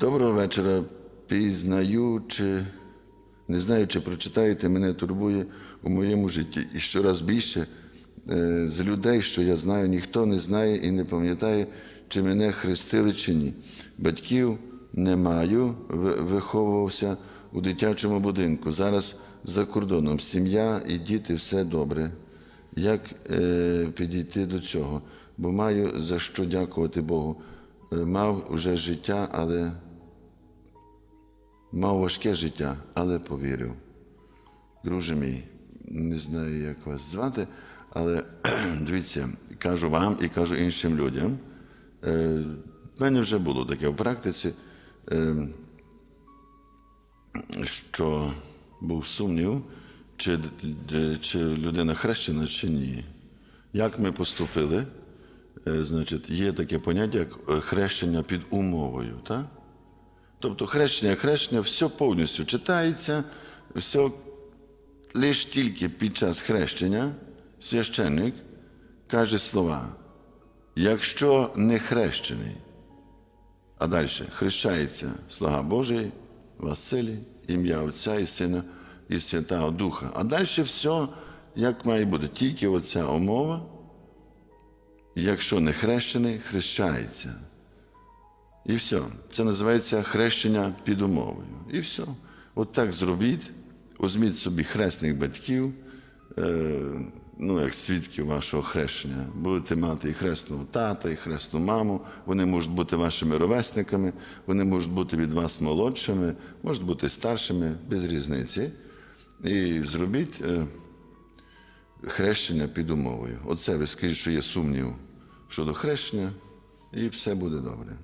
Доброго вечора. Пізнаю, чи не знаю, чи прочитаєте, мене турбує у моєму житті. І щораз більше е, з людей, що я знаю, ніхто не знає і не пам'ятає, чи мене хрестили чи ні. Батьків не маю, виховувався у дитячому будинку. Зараз за кордоном. Сім'я і діти все добре. Як е, підійти до цього? Бо маю за що дякувати Богу. Е, мав уже життя, але мав важке життя, але повірив. Друже мій, не знаю, як вас звати, але дивіться, кажу вам і кажу іншим людям. Е, в мене вже було таке в практиці, е, що був сумнів, чи, чи людина хрещена, чи ні. Як ми поступили? Е, Значить, є таке поняття, як е, хрещення під умовою. Так? Тобто хрещення, хрещення, все повністю читається, все лише тільки під час хрещення священник каже слова. Якщо не хрещений, а далі хрещається слуга Божий, Василій, ім'я Отця і Сина і Святого Духа. А далі все, як має бути, тільки оця умова, якщо не хрещений, хрещається. І все. Це називається хрещення під умовою. І все. От так зробіть, візьміть собі хресних батьків, е, ну, як свідків вашого хрещення. Будете мати і хресного тата, і хресну маму. Вони можуть бути вашими ровесниками, вони можуть бути від вас молодшими, можуть бути старшими, без різниці. І зробіть е, хрещення під умовою. Оце ви скажіть, що є сумнів щодо хрещення, і все буде добре.